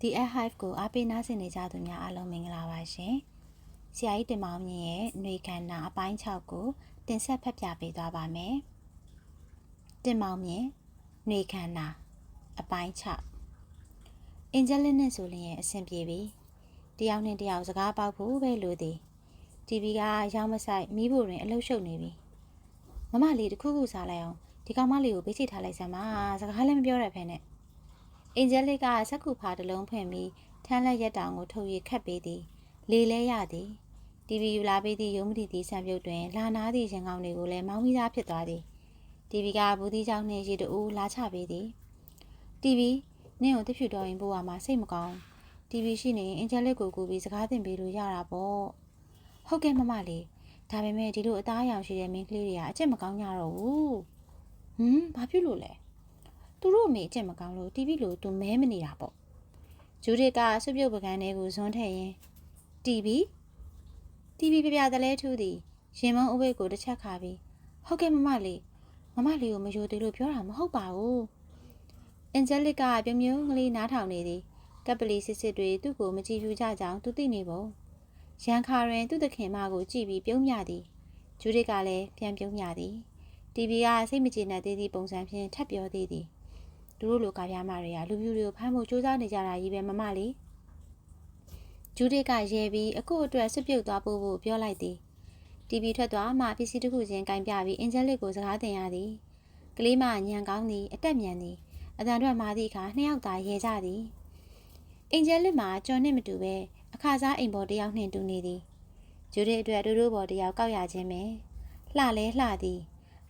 The Hive ကိုအားပေးနားဆင်နေကြသူများအားလုံးမင်္ဂလာပါရှင်။ဆရာကြီးတင်မောင်မြင့်ရဲ့ຫນွေခန္ဓာအပိုင်း6ကိုတင်ဆက်ဖတ်ပြပေးသွားပါမယ်။တင်မောင်မြင့်ຫນွေခန္ဓာအပိုင်း6အင်ဂျယ်လစ်နဲ့ဆိုလင်ရဲ့အဆင်ပြေပြီ။တယောက်နဲ့တယောက်စကားပေါက်ဖို့ပဲလိုသည်။ TV ကရောင်းမဆိုင်မိဖို့တွင်အလုရှုပ်နေပြီ။မမလေးတခုခုစားလိုက်အောင်ဒီကောင်မလေးကိုဘေးချိထားလိုက်စမ်းပါစကားလည်းမပြောရဖ ೇನೆ ။ အင်ဂျယ်လစ်ကစက်ကူဖာတစ်လုံးဖွင့်ပြီးထမ်းလက်ရက်တောင်ကိုထုတ်ရခတ်ပေးသည်လေလဲရသည်တီဗီယူလာပေးသည့်ရုံးမတီသည့်ဆံပြုတ်တွင်လာနာသည့်ရင်ကောင်းတွေကိုလည်းမောင်းမိသားဖြစ်သွားသည်တီဗီကဘူးသီးချောင်းနှင့်ရေတူလာချပေးသည်တီဗီနင့်ကိုတစ်ဖြူတော်ရင်ပို့ရမှာစိတ်မကောင်းတီဗီရှိနေရင်အင်ဂျယ်လစ်ကိုကူပြီးစကားသင်ပေးလို့ရတာပေါ့ဟုတ်ကဲ့မမလေးဒါပေမဲ့ဒီလိုအသားအရောင်ရှိတဲ့မင်းကလေးတွေကအကျင့်မကောင်းကြတော့ဘူးဟမ်ဘာဖြစ်လို့လဲ သူတို့အမေအကျင့်မကောင်းလို့တီဗီလိုသူမဲမနေတာပေါ့ဂျူဒစ်ကဆွပြုတ်ပကန်းလေးကိုဇွန်းထည့်ရင်တီဗီတီဗီပြပြတလဲထူးသည်ရင်မုံအဝိတ်ကိုတစ်ချက်ခါပြီးဟုတ်ကဲ့မမလေးမမလေးကိုမယိုသေးလို့ပြောတာမဟုတ်ပါဘူးအန်ဂျယ်လစ်ကပြုံပြုံကလေးနားထောင်နေသည်ကပ်ပလီစစ်စစ်တွေသူ့ကိုမကြည့်ဖြူကြကြောင်းသူသိနေပုံရန်ခါရင်သူ့သခင်မကိုကြည့်ပြီးပြုံးမြသည်ဂျူဒစ်ကလည်းပြန်ပြုံးမြသည်တီဗီကစိတ်မကျေနပ်သေးသည့်ပုံစံဖြင့်ထပ်ပြောသေးသည် သူတို့လိုကာပြားမတွေကလူပြူတွေကိုဖမ်းဖို့စူးစမ်းနေကြတာကြီးပဲမမလေးဂျူဒစ်ကရဲပြီးအခုအတွက်ဆွပြုတ်သွားဖို့ဖို့ပြောလိုက်သည်တီဗီထွက်သွားမှပစ္စည်းတစ်ခုချင်းကင်ပြပြီးအင်ဂျယ်လစ်ကိုစကားတင်ရသည်ကလေးမညံကောင်းသည်အတက်မြန်သည်အတန်ထွက်မာသည့်အခါနှစ်ယောက်သာရဲကြသည်အင်ဂျယ်လစ်မှာကြော်နှင့်မတူပဲအခါစားအိမ်ပေါ်တစ်ယောက်နှင့်တူနေသည်ဂျူဒစ်အတွက်ဒူဒိုဘော်တစ်ယောက်ကောက်ရခြင်းပဲလှလဲလှသည်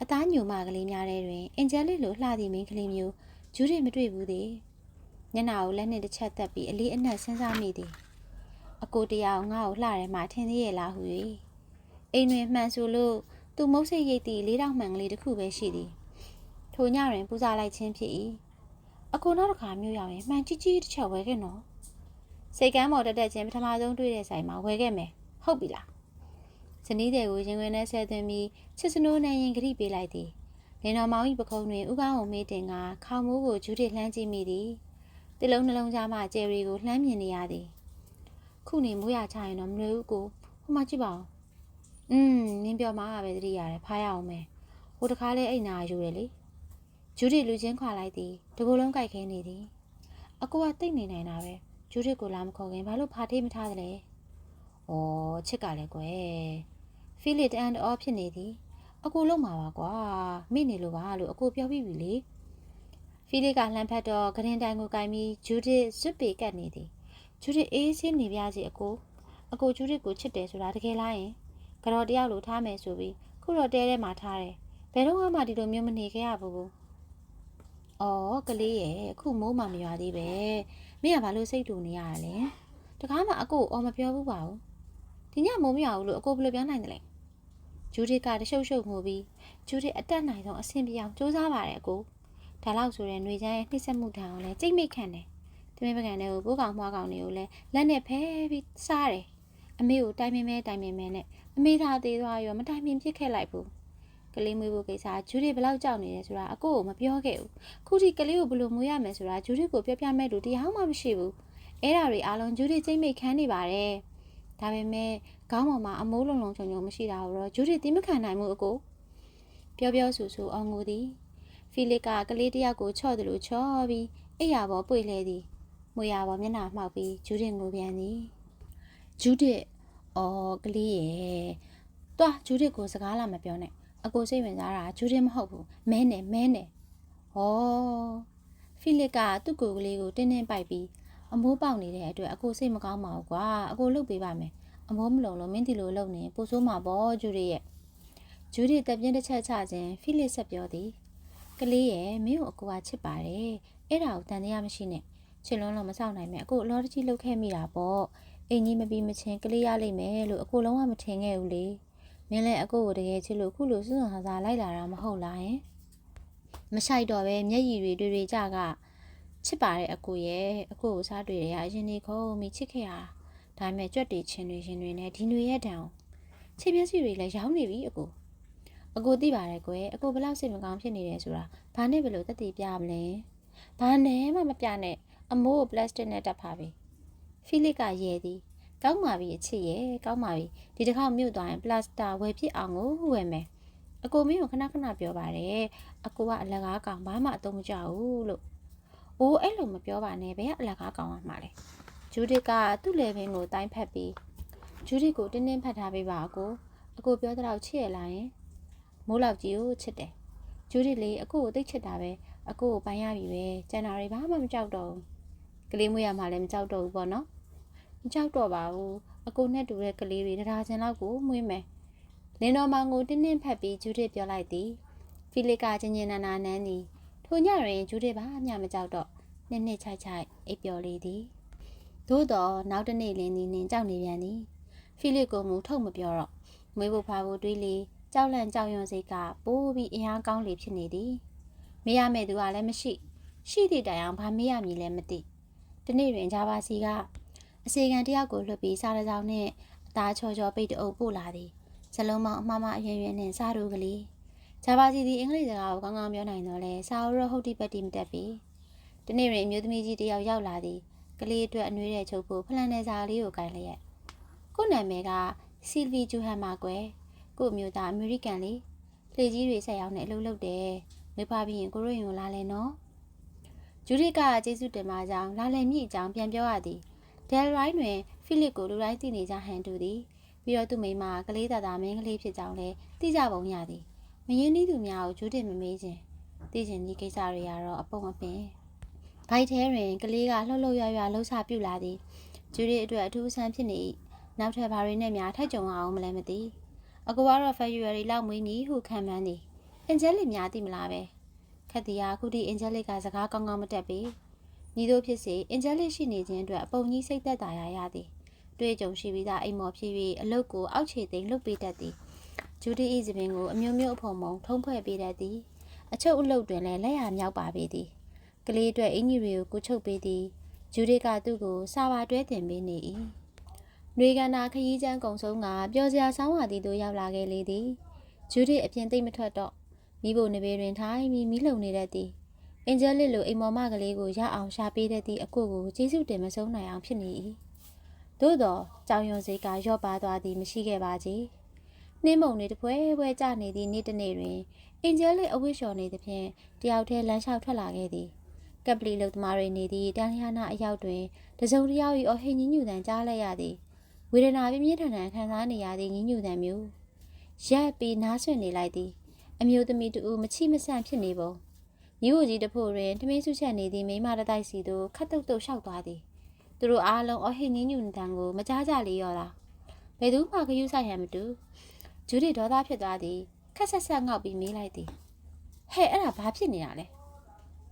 အသားညိုမကလေးများထဲတွင်အင်ဂျယ်လစ်လိုလှသည့်မိန်းကလေးမျိုး ဂျူးတွေမတွေ့ဘူးသည်ညနာကိုလက်နဲ့တစ်ချက်သက်ပြီးအလေးအနက်စဉ်းစားမိသည်အကိုတယောက်ငါ့ကိုလှရဲမှထင်သေးရဲ့လားဟု၍အိမ်တွင်မှန်ဆိုလို့သူမုတ်ဆိတ်ရိတ်သည့်လေးတောင်မှန်ကလေးတစ်ခုပဲရှိသည်ထိုညတွင်ပူဇာလိုက်ခြင်းဖြစ်၏အကိုနောက်တစ်ခါမြို့ရောက်ရင်မှန်ကြီးကြီးတစ်ချက်ဝဲခဲ့နော်စိတ်ကမ်းပေါ်တက်တက်ချင်းပထမဆုံးတွေ့တဲ့ဆိုင်မှာဝဲခဲ့မယ်ဟုတ်ပြီလားဇနီးတွေကိုရင်ဝင်နဲ့ဆဲသွင်းပြီးချစ်စနိုးနဲ့ရင်ဂရိပေးလိုက်သည် လင်တော်မောင်၏ပခုံးတွင်ဥကောင်းကိုမေးတင်ကခေါမိုးကိုဂျူးတစ်လှမ်းကြည့်မိသည်တလုံးနှလုံးကြားမှကျယ်ရီကိုလှမ်းမြင်နေရသည်ခုနေမိုးရချရင်တော့မလွယ်ဘူးကိုဟိုမှာကြည့်ပါဦးอืมနင်းပြောမှာပဲတတိရတယ်ဖားရအောင်မယ်ဟိုတခါလဲအိတ်နာယူတယ်လေဂျူးတစ်လူချင်းခွာလိုက်သည်တကူလုံးကြိုက်ခဲနေသည်အကူကတိတ်နေနိုင်တာပဲဂျူးတစ်ကိုလာမခေါ်ခင်ဘာလို့ဖားထေးမထားသလဲဩချစ်ကလည်းကွယ်ဖီလစ်အန်အော်ဖြစ်နေသည် အကိုလုံးမှာပါကွာမိနေလို့ပါလို့အကိုပြောပြီးပြီလေဖီလစ်ကလှမ်းဖက်တော့ဂရင်တိုင်ကိုကင်ပြီးဂျူဒစ်ဇွတ်ပေကတ်နေသည်ဂျူဒစ်အေးစင်းနေပြစီအကိုအကိုဂျူဒစ်ကိုချစ်တယ်ဆိုတာတကယ်လားယင်ကြော်တယောက်လိုထားမယ်ဆိုပြီးခုတော့တဲထဲမှာထားတယ်ဘယ်တော့မှဒီလိုမျိုးမနေခဲ့ရဘူးဘူးအော်ကလေးရဲ့အခုမိုးမှမရွာသေးပဲမင်းကဘာလို့စိတ်တူနေရတာလဲတကားမှအကိုအော်မပြောဘူးပါဘူးဒီညမိုးမရွာဘူးလို့အကိုဘယ်လိုပြောနိုင်တယ်လဲ ဂျူဒစ်ကတရှုပ်ရှုပ်ငိုပြီးဂျူဒစ်အတက်နိုင်ဆုံးအဆင်ပြေအောင်စူးစမ်းပါတယ်အကိုဒါလောက်ဆိုတဲ့ຫນွေချမ်းရဲ့နှိစက်မှုထောင်ကိုလည်းကြိတ်မိတ်ခံတယ်တမင်ပကံတွေကိုပိုးကောင်မွားကောင်တွေကိုလည်းလက်နဲ့ဖဲပြီးစားတယ်အမေကိုတိုင်ပင်မဲတိုင်ပင်မဲနဲ့အမေသာသေးသွားရောမတိုင်ပင်ပြစ်ခဲ့လိုက်ဘူးကလေးမွေးဖို့ကိစ္စဂျူဒစ်ဘယ်လောက်ကြောက်နေလဲဆိုတာအကိုကိုမပြောခဲ့ဘူးခုထိကလေးကိုဘယ်လိုမွေးရမယ်ဆိုတာဂျူဒစ်ကိုပြောပြမဲ့လို့တရားမှမရှိဘူးအဲ့ဒါတွေအားလုံးဂျူဒစ်ကြိတ်မိတ်ခံနေပါတယ် ဒါပေမဲ့ခေါင်းပေါ်မှာအမိုးလုံးလုံးချုံချုံမရှိတာကိုတော့ဂျူဒီတိမခံနိုင်ဘူးအကိုပြောပြောဆူဆူအောင်ငိုသည်ဖီလစ်ကကလေးတယောက်ကိုချော့တယ်လို့ချော့ပြီးအိယာပေါ်ပွေလဲသည်မွေရပေါ်မျက်နှာမှောက်ပြီးဂျူဒစ်ငိုပြန်သည်ဂျူဒစ်အော်ကလေးရဲ့တွားဂျူဒစ်ကိုစကားလာမပြောနဲ့အကိုစိတ်ဝင်စားတာဂျူဒစ်မဟုတ်ဘူးမဲနဲ့မဲနဲ့ဟောဖီလစ်ကသူ့ကိုယ်ကလေးကိုတင်းတင်းပိုက်ပြီး အမိုးပေါက်နေတဲ့အတွက်အကိုစိတ်မကောင်းပါဘူးကွာအကိုလှုပ်ပေးပါမယ်အမောမလုံလို့မင်းတီလိုလုံနေပို့ဆိုးမှာပေါ့ဂျူရီရဲ့ဂျူရီတက်ပြင်းတစ်ချက်ချခြင်းဖိလစ်ဆက်ပြောသည်ကလေးရဲ့မင်းကိုအကူကချစ်ပါတယ်အဲ့ဒါကိုတန်တရားမရှိနဲ့ချစ်လုံးလုံးမဆောင်နိုင်မဲ့အခုအလောတကြီးလှုပ်ခဲ့မိတာပေါ့အိမ်ကြီးမပြီးမချင်းကလေးရလိမ့်မယ်လို့အကူလုံးဝမထင်ခဲ့ဘူးလေမင်းလည်းအကူကိုတကယ်ချစ်လို့ခုလိုစွန့်စွန့်ဟာစားလိုက်လာတာမဟုတ်လားယင်မဆိုင်တော့ပဲမျက်ရည်တွေတွေတွေကြက ချစ်ပါတယ်အကူရဲ့အကူကိုစားတွေ့ရအရင်နေခုံးမိချစ်ခဲ့ရတာဒါပေမဲ့ကြွက်တွေချင်းတွေရှင်တွေနဲ့ဒီຫນွေရဲ့တံခြေမျက်စိတွေလည်းရောင်းနေပြီအကိုအကိုသိပါတယ်ကွယ်အကိုဘယ်လောက်စိတ်မကောင်းဖြစ်နေတယ်ဆိုတာဘာနဲ့ဘယ်လိုသက်သေပြမလဲဘာနဲ့မှမပြနဲ့အမိုးကိုပလတ်စတစ်နဲ့တပ်ပါပြီဖိလစ်ကရဲသည်ကောင်းပါပြီအချစ်ရဲ့ကောင်းပါပြီဒီတစ်ခေါက်မြို့သွားရင်ပလတ်စတာဝယ်ဖြစ်အောင်ကိုဝယ်မယ်အကိုမင်းကိုခဏခဏပြောပါတယ်အကိုကအလကားကောင်ဘာမှအသုံးမကျဘူးလို့ အိုးအဲ့လိုမပြောပါနဲ့ဘယ်ကအလကားကောင်ကမှလဲဂျူဒစ်ကသူ့လေပင်ကိုတိုင်းဖက်ပြီးဂျူဒစ်ကိုတင်းတင်းဖတ်ထားပေးပါအကိုအကိုပြောတော့ချစ်ရလားယင်မိုးလောက်ကြီးကိုချစ်တယ်ဂျူဒစ်လေးအကိုကိုသိချစ်တာပဲအကိုကိုပိုင်ရပြီပဲကျန်တာတွေဘာမှမကြောက်တော့ဘူးကလေးမွေးရမှလည်းမကြောက်တော့ဘူးပေါ့နော်မကြောက်တော့ပါဘူးအကိုနဲ့တူတဲ့ကလေးတွေတရားချင်းလောက်ကိုမွေးမယ်လင်းတော်မောင်ကိုတင်းတင်းဖက်ပြီးဂျူဒစ်ပြောလိုက်သည်ဖီလစ်ကချင်းချင်းနာနာနန်းသည် ထိုညတွင်ဂျူဒစ်ဘာမှမကြောက်တော့နှစ်နှစ်ချိုက်ချိုက်အိပ်ပျော်လေသည်သို့တော့နောက်တစ်နေ့လင်းသည်နင်ကြောက်နေပြန်သည်ဖီလစ်ကမူထုတ်မပြောတော့မွေးဖို့ဖာဖို့တွေးလေကြောက်လန့်ကြောက်ရွံ့စိတ်ကပိုးပြီးအင်အားကောင်းလေဖြစ်နေသည်မေးရမယ့်သူကလည်းမရှိရှိသည့်တိုင်အောင်ဘာမေးရမည်လဲမသိဒီနေ့တွင်ဂျာဘာစီကအစီကံတယောက်ကိုလွှတ်ပြီးစားတစ်စောင်းနဲ့အသားချောချောပိတ်တအုပ်ပို့လာသည်ဇလုံးမောင်အမမအရင်ရင်နဲ့စားတို့ကလေး ဂျာဘာစီသည်အင်္ဂလိပ်စကားကိုကောင်းကောင်းပြောနိုင်တော့လဲစာအုပ်ရဟုတ်တိပတ်တိမတက်ပြီဒီနေ့တွင်အမျိုးသမီးကြီးတယောက်ရောက်လာသည်ကလေးအတွက်အနှွေးတဲ့ချုပ်ဖို့ဖလန်တဲ့စာလေးကိုကင်လျက်ကို့နာမည်ကဆီလ်ဗီဂျူဟန်မာကွယ်ကို့မျိုးသားအမေရိကန်လေးလေကြီးတွေဆက်ရောက်နေအလုပ်လုပ်တယ်မွေးဖွားပြီးရင်ကိုရိုရင်ကိုလာလဲနော်ဂျူရစ်ကကျေးဇူးတင်ပါကြောင်းလာလည်မြင့်အကြောင်းပြန်ပြောရသည်ဒယ်ရိုင်းတွင်ဖိလစ်ကိုလူတိုင်းသိနေကြဟန်တူသည်ပြီးတော့သူ့မိမကလေးသားသားမင်းကလေးဖြစ်ကြောင်းလည်းသိကြပုံရသည်မ ရင်းနှီးသူများကိုဂျူးတင်မမေးခြင်းသိခြင်းဒီကိစ္စတွေကတော့အပုံအပင်ဘိုက်ထဲတွင်ကလေးကလှုပ်လှုပ်ရွရွလှုပ်ချပြူလာသည်ဂျူရစ်အတွက်အထူးအဆန်းဖြစ်နေ၏နောက်ထပ်ဘာတွေနဲ့များထိုက်ကြုံအောင်မလဲမသိအကူကတော့ February လောက်မွေးနီဟုခံမှန်းသည်အင်ဂျယ်လစ်များသိမလားပဲခက်တီယာအခုဒီအင်ဂျယ်လစ်ကစကားကောင်းကောင်းမတက်ပေညီတို့ဖြစ်စေအင်ဂျယ်လစ်ရှိနေခြင်းအတွက်အပုံကြီးစိတ်သက်သာရရသည်တွေ့ကြုံရှိပြီးသားအိမ်မော်ဖြစ်၍အလုတ်ကိုအောက်ခြေသိမ်းလှုပ်ပေးတတ်သည် ဂျူဒီဤစပင်ကိုအမျိုးမျိုးအဖို့မုံထုံးဖွဲ့ပေးတတ်သည်အချုပ်အလုတ်တွင်လည်းလက်ရမြောက်ပါပေသည်ကလေးအတွက်အင်ကြီးတွေကိုကိုချုပ်ပေးသည်ဂျူဒီကသူ့ကိုစာပါတွဲတင်ပေးနေ၏။နှွေကနာခရီးချမ်းကုံဆုံးကပျော်စရာဆောင်းပါသည်တို့ရောက်လာခဲ့လေသည်။ဂျူဒီအပြင်သိမ့်မထွက်တော့မိဖို့နေပေတွင်ထိုင်ပြီးမိလုံနေတတ်သည်။အင်ဂျယ်လစ်လိုအိမ်မော်မကလေးကိုရအောင်ရှာပေးတတ်သည့်အကိုကိုကျေးဇူးတင်မဆုံးနိုင်အောင်ဖြစ်နေ၏။သို့တော့ကြောင်ရွံစိတ်ကရော့ပါသွားသည်မရှိခဲ့ပါကြီး။ နှင်းမုံနေတပွဲပွဲကြနေသည့်နေ့တစ်နေ့တွင်အင်ဂျယ်လစ်အဝတ်လျှော်နေသဖြင့်တယောက်တည်းလမ်းလျှောက်ထွက်လာခဲ့သည်။ကပလီလုတ်သမားတွေနေသည့်တန်လျာနာအရောက်တွင်တစုံတစ်ယောက်၏အဟိညညူတန်ကြားလိုက်ရသည်ဝေဒနာပြင်းပြင်းထန်ထန်ခံစားနေရသည့်ညညူတန်မျိုးရက်ပြီးနားဆွင့်နေလိုက်သည် အမျိုးသမီးတူမချိမဆန့်ဖြစ်နေပုံမြို့ကိုကြီးတဖို့တွင်ထမင်းဆုချက်နေသည့်မိမတတိုက်စီသို့ခတ်တုတ်တုတ်လျှောက်သွားသည်သူတို့အားလုံးအဟိညညူတန်ကိုမကြားကြလေရောလားဘယ်သူမှခရူးဆိုင်ရမတူ ဂျူဒီဒေါသဖြစ်သွားသည်ခက်ဆက်ဆက်ငေါက်ပြီးမေးလိုက်သည်ဟဲ့အဲ့ဒါဘာဖြစ်နေတာလဲ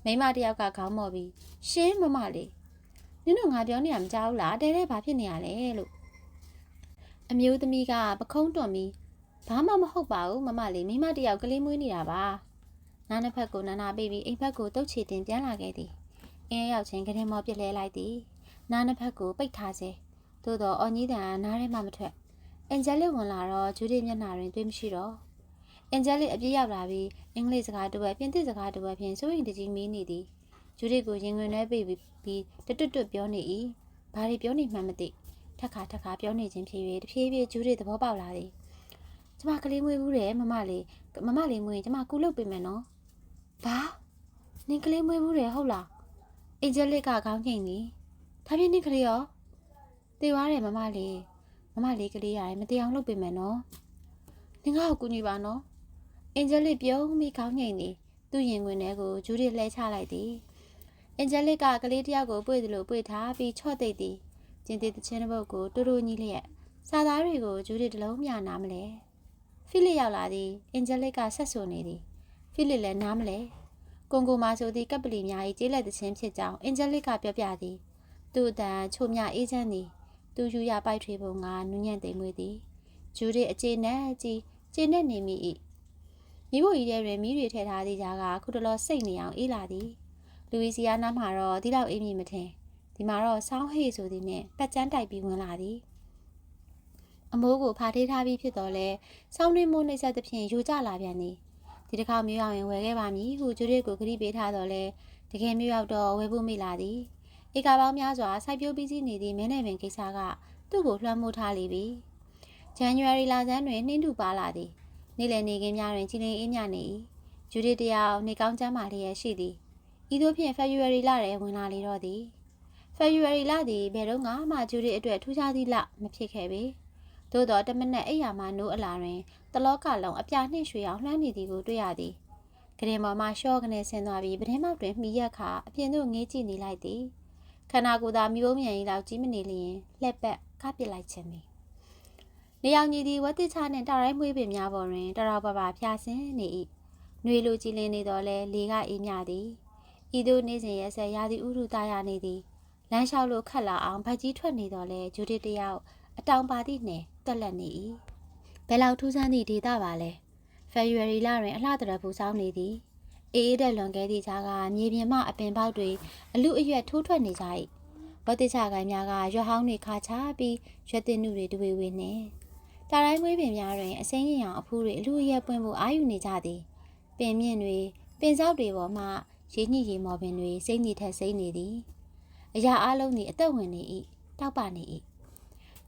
မိမတယောက်ကခေါင်းမော်ပြီးရှင်းမမလေးနင်တို့ငါပြောနေရမကြောက်လားတဲတဲဘာဖြစ်နေရလဲလို့အမျိုးသမီးကပခုံးတွန်ပြီးဘာမှမဟုတ်ပါဘူးမမလေးမိမတယောက်ကလေးမွေးနေတာပါနားနှစ်ဖက်ကိုနာနာပေးပြီးအိမ်ဘက်ကိုတုတ်ချီတင်ပြန်လာခဲ့သည်အင်းရောက်ချင်းကရင်မောပြစ်လဲလိုက်သည်နားနှစ်ဖက်ကိုပိတ်ထားစေသို့တော့အော်ကြီးတန်နားထဲမှမထွက် အန်ဂျယ်လစ်ဝင်လာတော့ဂျူဒီမျက်နှာတွင်တွေ့မရှိတော့အန်ဂျယ်လစ်အပြစ်ရောက်လာပြီးအင်္ဂလိပ်စကားတစ်ဝက်ပြင်သစ်စကားတစ်ဝက်ဖြင့်စိုးရင်တကြီးမီးနေသည်ဂျူဒီကိုရင်ဝင်နှဲပေးပြီးတွတ်တွတ်ပြောနေ၏ဘာတွေပြောနေမှန်းမသိထက်ခါထက်ခါပြောနေခြင်းဖြစ်၍တဖြည်းဖြည်းဂျူဒီသဘောပေါက်လာသည်ကျမကလေးမွေးဘူးတယ်မမလေးမမလေးမွေးရင်ကျမကူလုပ်ပေးမယ်နော်ဘာနင်ကလေးမွေးဘူးတယ်ဟုတ်လားအင်ဂျယ်လစ်ကခေါင်းငိမ့်သည်ဒါဖြင့်နင်ကလေးရောတေသွားတယ်မမလေး မမလေးကလေးရတယ်မတရားလုပ်ပေးမယ်နော်နင်ငါ့ကိုကူညီပါနော်အင်ဂျယ်လစ်ပြုံးပြီးခေါင်းငိမ့်သည်သူ့ရင်ခွင်ထဲကိုဂျူဒီလှဲချလိုက်သည်အင်ဂျယ်လစ်ကကလေးတယောက်ကိုပွေ့တယ်လို့ပွေ့ထားပြီးချော့သိပ်သည်ကျင်းသေးတဲ့ချင်းတစ်ပုတ်ကိုတူတူညီလျက်စာသားတွေကိုဂျူဒီတလုံးမျှနားမလဲဖိလစ်ရောက်လာသည်အင်ဂျယ်လစ်ကဆက်ဆိုနေသည်ဖိလစ်လည်းနားမလဲကွန်ကိုမာဆိုသည်ကပ်ပလီများ၏ကျေးလက်သချင်းဖြစ်ကြောင်းအင်ဂျယ်လစ်ကပြောပြသည်သူ့အတန်ချိုမြအေးချမ်းသည် သူယူရပိုက်ထွေပုံကနူးညံ့သိမ်မွေ့သည်ဂျူဒီအကျေနဲ့ကြီးကျေနဲ့နေမိ၏မိဖို့ကြီးထဲတွင်မိတွေထည့်ထားသည့်ကြားကခုတလောစိတ်နေအောင်အေးလာသည်လူဝီစီယာနာမှာတော့ဒီလောက်အေးမြမထင်ဒီမှာတော့ဆောင်းဟေးဆိုသည်နှင့်ပတ်ကျန်းတိုက်ပြီးဝင်လာသည်အမိုးကိုဖာထေးထားပြီးဖြစ်တော့လဲဆောင်းတွင်းမိုးနှိမ့်ဆက်သဖြင့်ယူကျလာပြန်သည်ဒီတစ်ခါမျိုးရောက်ရင်ဝယ်ခဲ့ပါမည်ဟုဂျူရစ်ကိုခရီးပေးထားတော့လဲတကယ်မျိုးရောက်တော့ဝယ်ဖို့မိလာသည် ဧကပေါင်းများစွာစိုက်ပျိုးပြီးစီးနေသည့်မဲနယ်ပင်ကိစ္စကသူ့ကိုလွှမ်းမိုးထားလေပြီ။ဇန်နဝါရီလဆန်းတွင်နှင်းတူပါလာသည်။နေ့လည်နေခင်းများတွင်ကြည်လင်အေးမြနေ၏။ဂျူဒီတယောက်နေကောင်းချမ်းမာလျက်ရှိသည်။ဤသို့ဖြင့်ဖေဖော်ဝါရီလထဲဝင်လာလေတော့သည်။ဖေဖော်ဝါရီလသည်ဘယ်တော့မှဂျူဒီအတွက်ထူးခြားသည့်လမဖြစ်ခဲ့ပေ။သို့သောတမနက်အိယာမှနိုးအလာတွင်တလောကလုံးအပြာနှင့်ရွှေအောင်လှမ်းနေသည်ကိုတွေ့ရသည်။ကရင်ပေါ်မှရှော့ကနေဆင်းသွားပြီးပထမမောက်တွင်မိရက်ခါအပြင်သို့ငေးကြည့်နေလိုက်သည်။ ခန္ဓာကိုယ်သာမိဘမြန်ကြီးလောက်ကြီးမနေလျင်လှက်ပက်ကားပစ်လိုက်ခြင်းသည်နေအောင်ကြီးသည်ဝတ်တိချနှင့်တရိုင်းမွေးပင်များပေါ်တွင်တတော်ပပဖျားဆင်းနေ၏ຫນွေလိုကြည်လင်းနေတော်လဲလေကအေးမြသည်ဤသို့နေစဉ်ရက်ဆက်ရာသီဥတုသားရနေသည်လမ်းလျှောက်လို့ခတ်လာအောင်ဗတ်ကြီးထွက်နေတော်လဲဂျူဒီတယောက်အတောင်ပါသည့်နှင့်တွက်လက်နေ၏ဘယ်လောက်ထူးဆန်းသည့်ဒေတာပါလဲဖေဖော်ဝါရီလတွင်အလှတရပူဆောင်နေသည် အေးအေးတဲ့လွန်ခဲ့သည့်ကြားကမြေပြင်မှအပင်ပေါက်တွေအလူအရွက်ထိုးထွက်နေကြ၏ဘောတိချကိုင်းများကရွက်ဟောင်းတွေခါချပြီးရွက်တင်မှုတွေတွေ့ဝေနေတာတိုင်းမွေးပင်များတွင်အစိမ်းရင်အောင်အဖူးတွေအလူအရွက်ပွင့်ဖို့အာယူနေကြသည်ပင်မြင့်တွေပင်ဆောက်တွေပေါ်မှရေညှိရေမော်ပင်တွေစိမ့်နေထက်စိမ့်နေသည်အရာအလုံးသည်အသက်ဝင်နေ၏တောက်ပနေ၏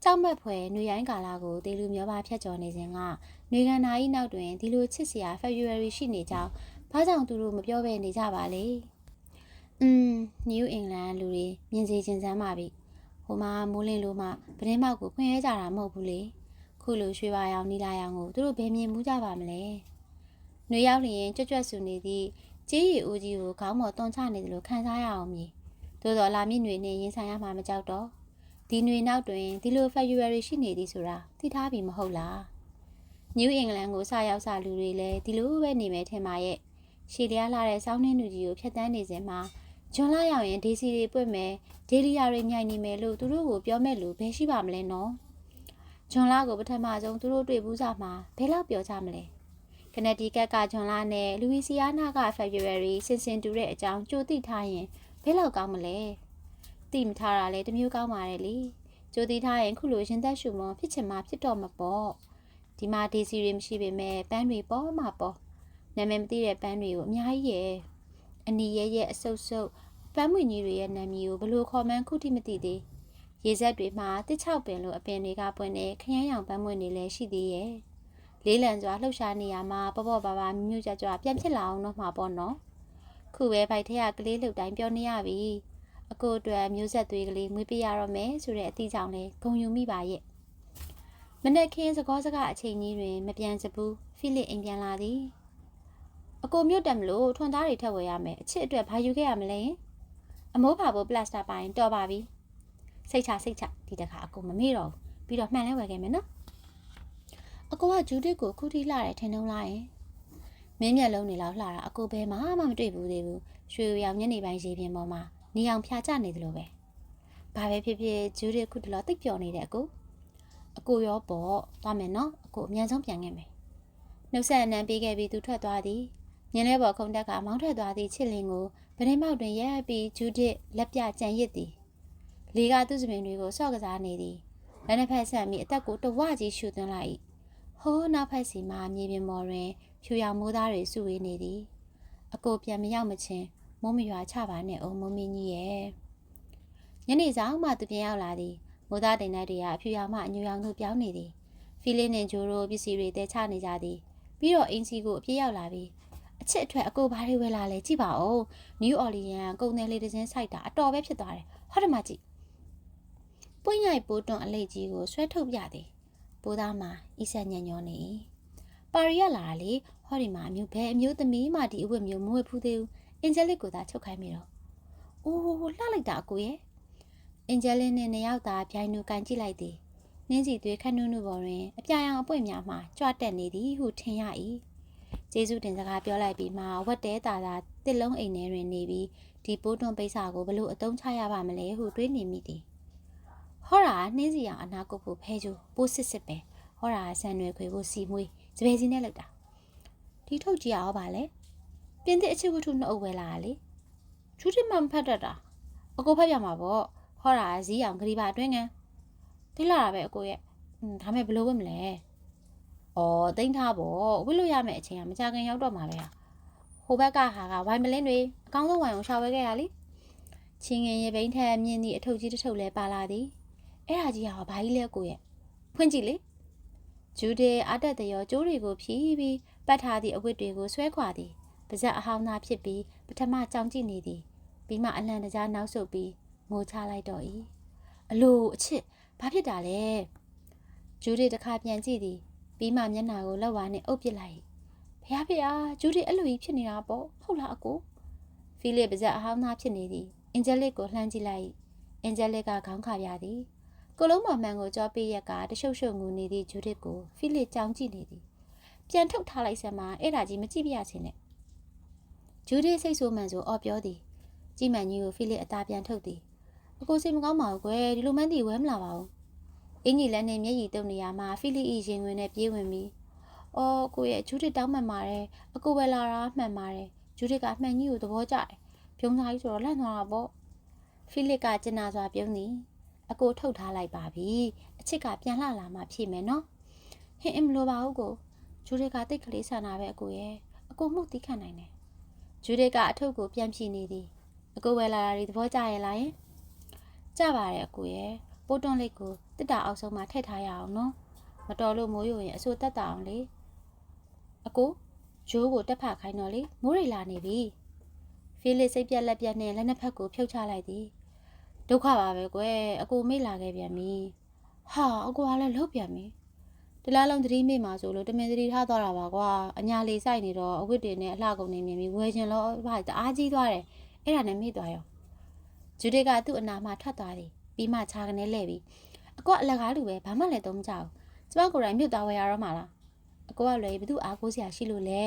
ကြောက်မက်ဖွယ်နှွေရိုင်းကာလာကိုတေလူမျိုးပါဖြတ်ကျော်နေစဉ်ကနှွေကန္နာ၏နောက်တွင်ဒီလိုချစ်စရာ February ရှိနေကြောင်း ဘာကြောင့်သူတို့မပြောဘဲနေကြပါလဲอืมနယူးအင်္ဂလန်လူတွေမြင်စေချင်စမ်းပါပြီဟိုမှာမိုးလင်းလို့မှပဒင်းမောက်ကိုဖွင့်ရဲကြတာမဟုတ်ဘူးလေခုလိုရွှေပါရောင်နီလာရောင်ကိုသူတို့ဘယ်မြင်မှုကြပါမလဲနှွေရောက်လျင်ကြွကြွဆူနေသည့်ကြေးရီဦးကြီးကိုခေါင်းပေါ်တွန်းချနေတယ်လို့ခံစားရအောင်မည်သို့တော်လာမြင့်တွေနဲ့ရင်ဆိုင်ရမှာမကြောက်တော့ဒီຫນွေနောက်တွင်ဒီလို February ရှိနေသည်ဆိုတာသိထားပြီမဟုတ်လားနယူးအင်္ဂလန်ကိုစရောက်စာလူတွေလည်းဒီလိုပဲနေမယ်ထင်ပါရဲ့ ရှည်လျားလာတဲ့စောင်းနှင်းလူကြီးကိုဖျက်ဆီးနေစဉ်မှာဂျွန်လာရောက်ရင်ဒေစီတွေပွင့်မယ်ဒေလီယာတွေညှိုင်နေမယ်လို့သူတို့ကိုပြောမဲ့လူဘယ်ရှိပါမလဲနော်ဂျွန်လာကိုပထမဆုံးသူတို့တွေ့ဘူးစားမှာဘယ်လောက်ပြောကြမလဲကနေဒီကက်ကဂျွန်လာနဲ့လူဝီစီယာနာက February စင်စင်တူတဲ့အကြောင်းကြိုသိထားရင်ဘယ်လောက်ကောင်းမလဲသိမထားတာလေတမျိုးကောင်းပါတယ်လေကြိုသိထားရင်ခုလိုရင်သက်ရှုမဖြစ်ချင်မှဖြစ်တော့မှာပေါ့ဒီမှာဒေစီတွေမရှိပေမဲ့ပန်းတွေပေါ်မှာပေါ့ နာမည်မသိတဲ့ပန်းတွေကိုအများကြီးရဲ့အနီရဲရဲအဆုပ်ဆုပ်ပန်းမွေကြီးတွေရဲ့နာမည်ကိုဘလို့ခေါ်မှန်းခုထိမသိသေးရေဆက်တွေမှာတစ်ချောက်ပင်လိုအပင်တွေကပွင့်နေခရမ်းရောင်ပန်းမွေတွေလည်းရှိသေးရဲ့လေးလံစွာလှုပ်ရှားနေရမှာပေါ့ပေါ့ပါပါမြမြကြကြပြန်ဖြစ်လာအောင်တော့မှာပေါ့နော်ခုပဲဗိုက်ထက်ကကလေးလှုပ်တိုင်းပြောနေရပြီအကိုအတွက်မျိုးဆက်သွေးကလေးမွေးပြရတော့မယ်ဆိုတဲ့အသည့်ကြောင့်လဲဂုံယူမိပါရဲ့မနေ့ခင်းစကောစကားအချိန်ကြီးတွင် မပြန်စဘူးဖိလစ်အိမ်ပြန်လာသည် အကိုမြို့တက်မလို့ထွန်သားတွေထက်ဝယ်ရမယ်အချစ်အတွက်ဘာယူခဲ့ရမလဲအမိုးဖာဖို့ပလတ်စတာပိုင်းတော်ပါပြီစိတ်ချစိတ်ချဒီတခါအကိုမမေ့တော့ဘူးပြီးတော့မှန်လဲဝယ်ခဲ့မယ်နော်အကိုကဂျူဒစ်ကိုခုထိလှတယ်ထင်တော့လားယင်မင်းမျက်လုံးတွေလောက်လှတာအကိုဘယ်မှမတွေ့ဘူးသေးဘူးရွှေရောင်ညနေပိုင်းရေပြင်ပေါ်မှာနေအောင်ဖြာချနေသလိုပဲဘာပဲဖြစ်ဖြစ်ဂျူဒစ်ခုတလောတိတ်ပျော်နေတဲ့အကိုအကိုရောပေါ့သွားမယ်နော်အကိုအမြန်ဆုံးပြန်ခဲ့မယ်နှုတ်ဆက်အနံပေးခဲ့ပြီးသူထွက်သွားသည် ညနေပေါ်ခုံတက်ကမောင်းထွက်သွားသည့်ချစ်လင်ကိုဗရင်မောက်တွင်ရက်ပြီးဂျူဒစ်လက်ပြကြံရစ်သည်လေကသူ့စပင်တွေကိုဆော့ကစားနေသည်လက်နှစ်ဖက်ဆက်ပြီးအသက်ကိုတဝကြီးရှူသွင်းလိုက်ဟိုးနောက်ဖက်စီမှမြေပြင်ပေါ်တွင်ဖြူရောင်မိုးသားတွေစုဝေးနေသည်အကိုပြန်မရောက်မချင်းမိုးမရွာချပါနဲ့အောင်မမင်းကြီးရဲ့ညနေဆောင်မှသူပြန်ရောက်လာသည်မိုးသားတင်တဲ့တွေကအဖြူရောင်မှအညူရောင်သို့ပြောင်းနေသည်ဖီလင်းနဲ့ဂျိုရိုပစ္စည်းတွေတဲချနေကြသည်ပြီးတော့အင်းစီကိုအပြည့်ရောက်လာပြီး အချစ်အထွတ်အကိုဘာတွေဝယ်လာလဲကြည့်ပါဦးနယူးအော်လီယန်ကုန်တယ်လေးတစ်စင်းစိုက်တာအတော်ပဲဖြစ်သွားတယ်ဟောတယ်မကြည့်ပွင့်ရိုက်ပိုးတွန်အလေးကြီးကိုဆွဲထုတ်ပြသည်ပိုးသားမှာဤဆက်ညံ့ညောနေပါရီရလာလေဟောဒီမှာအမျိုးဘဲအမျိုးသမီးမှဒီအဝတ်မျိုးမဝတ်ဖူးသေးဘူးအင်ဂျယ်လစ်ကိုသာချုပ်ခိုင်းမိတော့အိုးလှလိုက်တာအကိုရဲ့အင်ဂျယ်လစ်နဲ့နှစ်ယောက်သာပြိုင်နူကန်ကြည့်လိုက်သည်နင်းစီသွေးခက်နုနုပေါ်တွင်အပြာရောင်အပွင့်များမှကြွတက်နေသည်ဟုထင်ရ၏ ကျေးဇူးတင်စကားပြောလိုက်ပြီးမှဝတ်တဲတာတာတစ်လုံးအိမ်ထဲတွင်နေပြီးဒီပိုးတွန်းပိတ်စာကိုဘလို့အတုံးချရပါမလဲဟုတွေးနေမိသည်ဟောတာနှင်းစီအောင်အနာကုတ်ဖို့ဖဲကျိုးပိုးစစ်စစ်ပဲဟောတာဆန်ရွယ်ခွေဖို့စီမွေးစပယ်စီနဲ့လောက်တာဒီထုတ်ကြည့်အောင်ပါလေပြင်းတဲ့အချစ်ဝတ္ထုနှစ်အုပ်ဝယ်လာလေချူးတိမှမဖတ်တတ်တာအကိုဖတ်ပြမှာပေါ့ဟောတာဇီးအောင်ဂရီပါအတွင်းကန်သိလာတာပဲအကိုရဲ့ဒါမဲ့ဘလို့ဝတ်မလဲ။ အော်တိမ့်ထားပေါ့ဝစ်လို့ရမယ့်အချိန်ကမကြခင်ရောက်တော့မှာပဲဟာ။ဟိုဘက်ကဟာကဝိုင်မလင်းတွေအကောင်းဆုံးဝိုင်ကိုရှာဝဲခဲ့ရလေ။ချချင်းငင်ရဲ့ဘိန်းထက်မြင်းသည့်အထုပ်ကြီးတစ်ထုပ်လဲပါလာသည်အဲ့ဒါကြီးဟာဘာကြီးလဲကိုရဲ့ဖွင့်ကြည့်လေဂျူဒီအတက်တရောကျိုးတွေကိုဖြီးပြီးပတ်ထားသည့်အဝတ်တွေကိုဆွဲခွာသည်ပါဇက်အဟောင်းသားဖြစ်ပြီးပထမကြောင်ကြည့်နေသည်ပြီးမှအလံတကြားနောက်ဆုတ်ပြီးငိုချလိုက်တော့၏အလိုအချစ်ဘာဖြစ်တာလဲဂျူဒီတစ်ခါပြန်ကြည့်သည် ပြီးမှမျက်နှာကိုလက်ဝါးနဲ့အုပ်ပစ်လိုက်ဖះဖះဂျူဒီအဲ့လိုကြီးဖြစ်နေတာပေါ့ဟုတ်လားအကိုဖီလစ်ပါဇက်အဟောင်းသားဖြစ်နေသည်အင်ဂျလစ်ကိုလှမ်းကြည့်လိုက်အင်ဂျလစ်ကခေါင်းခါပြသည်ကိုလုံးမော်မှန်ကိုကြောပေးရက်ကတရှုပ်ရှုပ်ငူနေသည့်ဂျူဒစ်ကိုဖီလစ်ကြောင်ကြည့်နေသည်ပြန်ထုတ်ထားလိုက်စမ်းမှာအဲ့ဒါကြီးမကြည့်ပြရချင်နဲ့ဂျူဒစ်စိတ်ဆိုးမှန်ဆိုအော်ပြောသည်ကြည်မှန်ကြီးကိုဖီလစ်အသာပြန်ထုတ်သည်အကိုစိတ်မကောင်းပါဘူးကွယ်ဒီလိုမှန်းသိဝဲမလာပါဘူး အင်ကြီးလည်းနဲ့မျက်ရည်တုပ်နေရမှာဖီလစ်ဤရင်ဝင်နဲ့ပြေးဝင်ပြီးအော်ကိုရဲ့ဂျူဒစ်တောင်းမှန်ပါတယ်အကိုပဲလာတာမှန်ပါတယ်ဂျူဒစ်ကအမှန်ကြီးကိုသဘောကျတယ်ပြုံးစားကြီးဆိုတော့လန့်သွားတာပေါ့ဖိလစ်ကကျင်နာစွာပြုံးသည်အကိုထုတ်ထားလိုက်ပါပြီအချစ်ကပြန်လှလာမှဖြည့်မယ်နော်ဟင်အမလိုပါဘူးကိုဂျူဒစ်ကတိတ်ကလေးဆန္ဒပဲအကိုရဲ့အကိုမှုသိခံနိုင်တယ်ဂျူဒစ်ကအထုပ်ကိုပြန်ဖြည့်နေသည်အကိုဝယ်လာတာဒီသဘောကျရဲ့လားယင်ကြပါတယ်အကိုရဲ့ပိုးတွန်းလေးကို တစ်တာအောက်ဆုံးမှာထည့်ထားရအောင်နော်မတော်လို့မိုးရွရင်အစိုးတက်တာအောင်လေအကိုဂျိုးကိုတက်ဖခိုင်းတော့လေမိုးရိလာနေပြီဖီလစ်စိတ်ပြက်လက်ပြက်နဲ့လက်နှစ်ဖက်ကိုဖြုတ်ချလိုက်သည်ဒုက္ခပါပဲကွယ်အကိုမေ့လာခဲ့ပြန်ပြီဟာအကိုကလည်းလှုပ်ပြန်ပြီတလားလုံးသတိမေ့မှာဆိုလို့တမင်သတိထားသွားတာပါကွာအညာလေးစိုက်နေတော့အဝတ်တင်နဲ့အလှကုန်နေမြင်ပြီးဝယ်ချင်လို့ဘာတအားကြီးသွားတယ်အဲ့ဒါနဲ့မေ့သွားရောဂျူဒီကသူ့အနာမှာထွက်သွားသည်ပြီးမှခြာကနေလှည့်ပြီး အကောအလကားလူပဲဘာမှလည်းသုံးမကြဘူးကျမကိုယ်တိုင်မြုပ်သွားဝယ်ရတော့မှာလားအကောကလည်းဘသူအားကိုးစရာရှိလို့လဲ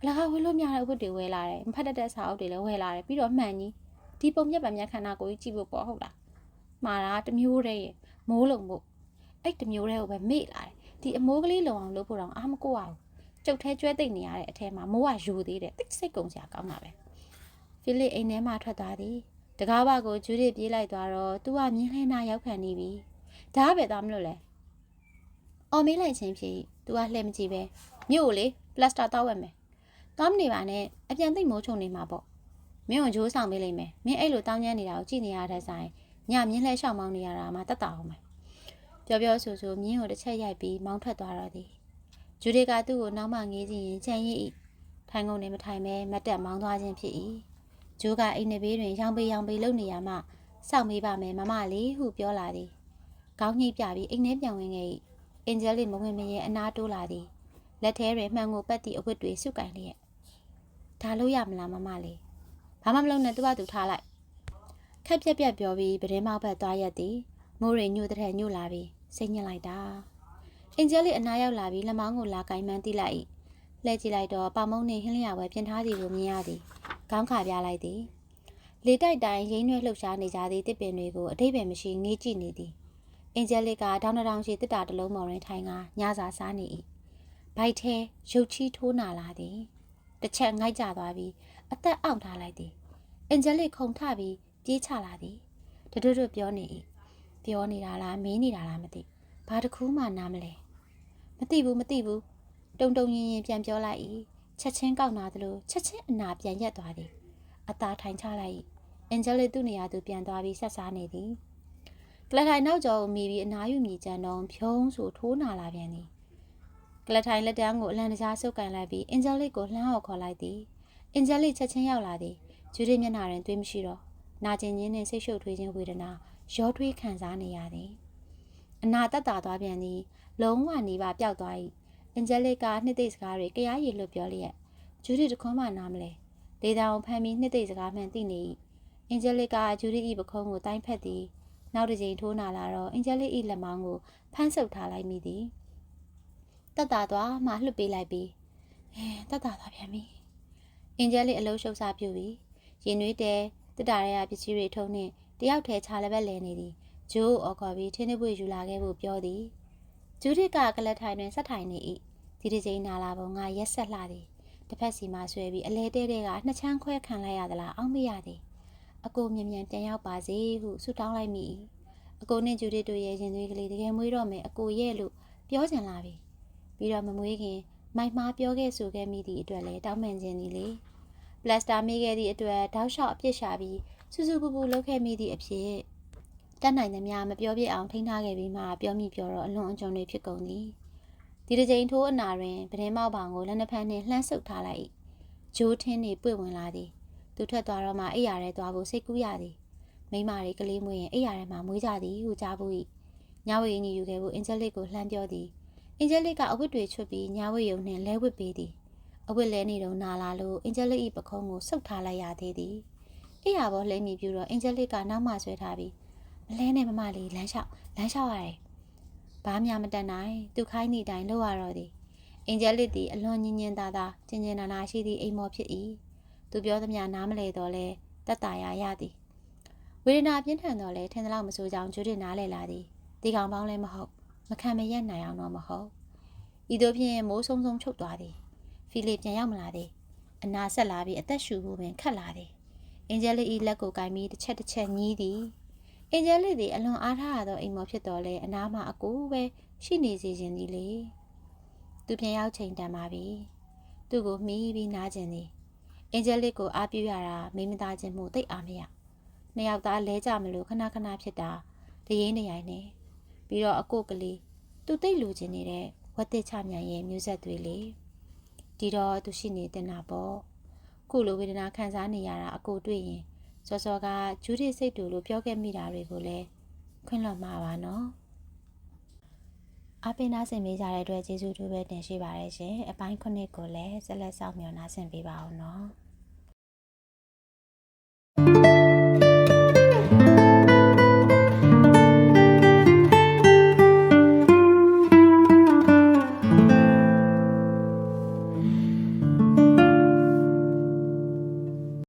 အလကားဝယ်လို့များတဲ့အဝတ်တွေဝယ်လာတယ်မဖတ်တတ်တဲ့စာအုပ်တွေလည်းဝယ်လာတယ်ပြီးတော့မှန်ကြီးဒီပုံမျက်ပါမျက်ခန္ဓာကိုကြီးကြည့်ဖို့ပေါ့ဟုတ်လားမှားတာတမျိုးတည်းရမိုးလုံဖို့အဲ့တမျိုးတည်းကိုပဲမေ့လာတယ်ဒီအမိုးကလေးလုံအောင်လုပ်ဖို့တော့အားမကိုရဘူးကျုပ်ထဲကျွဲသိမ့်နေရတဲ့အထဲမှာမိုးကယူသေးတယ်တိတ်စိတ်ကုန်စရာကောင်းတာပဲဖိလစ်အိမ်ထဲမှာထွက်သွားသည်တကားဘကိုဂျူးရစ်ပြေးလိုက်သွားတော့သူကမြင်းလှဲနာရောက်ခံနေပြီ ဒါပဲသွားမလို့လဲအော်မေးလိုက်ချင်းဖြစ်သူကလှည့်မကြည့်ပဲမြို့ကိုလေပလတ်စတာတောက်ဝက်မယ်တောင်းမနေပါနဲ့အပြန်သိမ့်မိုးချုံနေမှာပေါ့မင်းကိုဂျိုးဆောင်ပေးလိုက်မယ်မင်းအဲ့လိုတောင်းကျမ်းနေတာကိုကြည့်နေရတဲ့ဆိုင်ညမြင်းလှဲရှောက်မောင်းနေရတာမှတက်တာအောင်မယ်ပြောပြောဆိုဆိုမြင်းကိုတစ်ချက်ရိုက်ပြီးမောင်းထွက်သွားတော့သည်ဂျူဒီကသူ့ကိုနောက်မှငေးကြည့်ရင်ချန်ရစ်၏ထိုင်ကုန်နေမထိုင်မဲမတ်တက်မောင်းသွားခြင်းဖြစ်၏ဂျိုးကအိမ်နေဘေးတွင်ရောင်ပေရောင်ပေလုံနေရမှစောင့်မေးပါမယ်မမလေးဟုပြောလာသည် ခေါင်းညှိပြပြီးအိမ်ထဲပြန်ဝင်ခဲ့၏အင်ဂျယ်လီမဝင်မရင်အနာတိုးလာသည်လက်ထဲတွင်မှန်ကိုပတ်သည့်အဝတ်တွေစုပ်ကင်လျက်ဒါလို့ရမလားမမလေးဘာမှမလုပ်နဲ့သူ့ဘာသူထားလိုက်ခက်ပြက်ပြက်ပြောပြီးပဒင်းမောက်ဘက်သွားရက်သည်မိုးရိညို့တဲ့ညို့လာပြီးစိတ်ညစ်လိုက်တာအင်ဂျယ်လီအနာရောက်လာပြီးလက်မောင်းကိုလာကင်မှန်းတိလိုက်၏လှည့်ကြည့်လိုက်တော့ပေါမုံနှင့်ဟင်းလျာဝဲပြင်ထားသည်ကိုမြင်ရသည်ခေါင်းခါပြလိုက်သည်လေတိုက်တိုင်းရင်းရွှဲလှုပ်ရှားနေကြသည့်တစ်ပင်တွေကိုအတိတ်ပဲမရှိငေးကြည့်နေသည် အင်ဂျယ်လစ်ကဒေါင်းတောင်ရှိတစ်တာတလုံးမော်ရင်ထိုင်ကညစာစားနေ၏ဘိုက်ထဲရုပ်ချီးထိုးနာလာသည်တစ်ချက်ငိုက်ကြသွားပြီးအသက်အောင့်ထားလိုက်သည်အင်ဂျယ်လစ်ခုန်ထပြီးပြေးချလာသည်တတွတ်ပြောနေ၏ပြောနေတာလားမင်းနေတာလားမသိဘာတစ်ခုမှနားမလဲမသိဘူးမသိဘူးတုံတုံရင်ရင်ပြန်ပြောလိုက်၏ချက်ချင်းကောက်နာသလိုချက်ချင်းအနာပြန်ရက်သွားသည်အသားထိုင်ချလိုက်၏အင်ဂျယ်လစ်သူ့နေရာသူပြန်သွားပြီးဆက်စားနေသည် ကလထိုင်နောက်ကျော်ကိုမိပြီးအနာယူမြည်ကြံတော့ဖြုံးဆိုထိုးနာလာပြန်သည်ကလထိုင်လက်တန်းကိုအလံတကြားဆုပ်ကန်လိုက်ပြီးအင်ဂျယ်လစ်ကိုလှမ်းော်ခေါ်လိုက်သည်အင်ဂျယ်လစ်ချက်ချင်းရောက်လာသည်ဂျူဒီမျက်နှာတွင်သွေးမရှိတော့နာကျင်ခြင်းနှင့်ဆိတ်ရှုပ်ထွေးခြင်းဝေဒနာရောထွေးခံစားနေရသည်အနာတက်တာသွားပြန်သည်လုံးဝနေပါပျောက်သွား၏အင်ဂျယ်လစ်ကနှစ်သိမ့်စကားတွေကြားရည်လွတ်ပြောလျက်ဂျူဒီတခွန်းမှနားမလဲဒေတာကိုဖမ်းပြီးနှစ်သိမ့်စကားမှန်သိနေ၏အင်ဂျယ်လစ်ကဂျူဒီ၏ပခုံးကိုတိုင်းဖက်သည် နောက်တစ်ကြိမ်ထိုးနာလာတော့အင်ဂျယ်လစ်၏လက်မောင်းကိုဖမ်းဆုပ်ထားလိုက်မိသည်တက်တာသွားမှလှုပ်ပေးလိုက်ပြီးအဲတက်တာသွားပြန်ပြီအင်ဂျယ်လစ်အလုံးရှုပ်စားပြုပြီးရင်နွေးတဲတက်တာရဲပစ္စည်းတွေထုံနှင့်တယောက်ထဲခြာလက်ဘက်လဲနေသည်ဂျိုးအော်ခေါ်ပြီးထင်းနှပွေယူလာခဲ့ဖို့ပြောသည်ဂျူဒစ်ကကလတ်ထိုင်တွင်ဆက်ထိုင်နေ၏ဒီတစ်ချိန်နာလာပုံငါရက်ဆက်လှသည်တစ်ဖက်စီမှဆွဲပြီးအလဲတဲတဲကနှစ်ချမ်းခွဲခံလိုက်ရသလားအောင်းမရသည် အကိုမြင်မြန်ပြန်ရောက်ပါစေဟုဆုတောင်းလိုက်မိ။အကိုနဲ့ဂျူဒီတို့ရဲ့ရင်သွေးကလေးတကယ်မွေးတော့မယ်အကိုရဲ့လို့ပြောချင်လာပြီ။ပြီးတော့မမွေးခင်မိုက်မားပြောခဲ့ဆိုခဲ့မိသည့်အတွက်လည်းတောင်းပန်ခြင်းသည်လေ။ပလတ်စတာမိခဲ့သည့်အတွက်တောက်လျှောက်အပြစ်ရှာပြီးစူးစူးပူပူလုပ်ခဲ့မိသည့်အဖြစ်တတ်နိုင်သမျှမပြောပြအောင်ထိန်းထားခဲ့ပြီးမှပြောမိပြောတော့အလွန်အကျွံတွေဖြစ်ကုန်သည်။ဒီတစ်ချိန်ထိုးအနာတွင်ပဒင်းမောက်ဘောင်ကိုလက်နှစ်ဖက်နှင့်လှမ်းဆုပ်ထားလိုက်။ဂျိုးထင်းနေပွေ့ဝင်လာသည် သူထွက်သွားတော့မှအိယာရဲသွားဖို့စိတ်ကူးရသည်မိမတွေကလေးမွေးရင်အိယာရဲမှမွေးကြသည်ဟုကြားဘူး၏ညဝေအင်းကြီးယူခဲ့ဖို့အင်ဂျလစ်ကိုလှမ်းပြောသည်အင်ဂျလစ်ကအဝတ်တွေချွတ်ပြီးညဝေယုံနှင့်လဲဝတ်ပေးသည်အဝတ်လဲနေတော့နာလာလို့အင်ဂျလစ်၏ပခုံးကိုဆုပ်ထားလိုက်ရသေးသည်အိယာဘောလဲမိပြူတော့အင်ဂျလစ်ကနောက်မှဆွဲထားပြီးမလဲနဲ့မမလေးလမ်းလျှောက်လမ်းလျှောက်ရတယ်ဘာမှမတတ်နိုင်သူခိုင်းသည့်အတိုင်းလုပ်ရတော့သည်အင်ဂျလစ်သည်အလွန်ညင်ညင်သာသာကျင်ကျင်နာနာရှိသည့်အိမ်မော်ဖြစ်၏ သူပြောသမျှနားမလဲတော့လဲတတ်တာရရသည်ဝေဒနာပြင်းထန်တော့လဲထင်သလောက်မဆိုးကြောင်ကျွတ်တင်နားလဲလာသည်ဒီကောင်ပေါင်းလည်းမဟုတ်မခံမရက်နိုင်အောင်တော့မဟုတ်ဤသို့ဖြင့်မိုးဆုံဆုံချုပ်သွားသည်ဖီလစ်ပြန်ရောက်မလာသည်အနာဆက်လာပြီးအသက်ရှူဖို့ပင်ခတ်လာသည်အင်ဂျလစ်၏လက်ကိုကင်ပြီးတစ်ချက်တစ်ချက်ညှီးသည်အင်ဂျလစ်သည်အလွန်အားထားရသောအိမ်မော်ဖြစ်တော်လဲအနာမှအကူပဲရှိနေစေခြင်းသည်လေသူပြန်ရောက်ချိန်တန်ပါပြီသူ့ကိုမှီးပြီးနားကျင်သည် အင်ဂျလစ်ကိုအားပြုရတာမိမသားခြင်းမှုတိတ်အားမရနှစ်ယောက်သားလဲကြမလို့ခဏခဏဖြစ်တာတရင်းတရိုင်နဲ့ပြီးတော့အကုတ်ကလေးသူတိတ်လူကျင်နေတဲ့ဝက်တစ်ချမြန်ရဲ့မျိုးဆက်တွေလေဒီတော့သူရှိနေတင်တာပေါ့ခုလိုဝေဒနာခံစားနေရတာအကိုတွေ့ရင်စောစောကဂျူးဒီစိတ်တူလို့ပြောခဲ့မိတာတွေကိုလည်းခွင့်လွှတ်မှာပါနော် အပင်နာဆင်ပေးကြတဲ့အတွက်ကျေးဇူးတူပဲတင်ရှိပါတယ်ရှင်အပိုင်းခုနှစ်ကိုလည်းဆက်လက်ဆောင်မျှော်နာဆင်ပေးပါအောင်နော်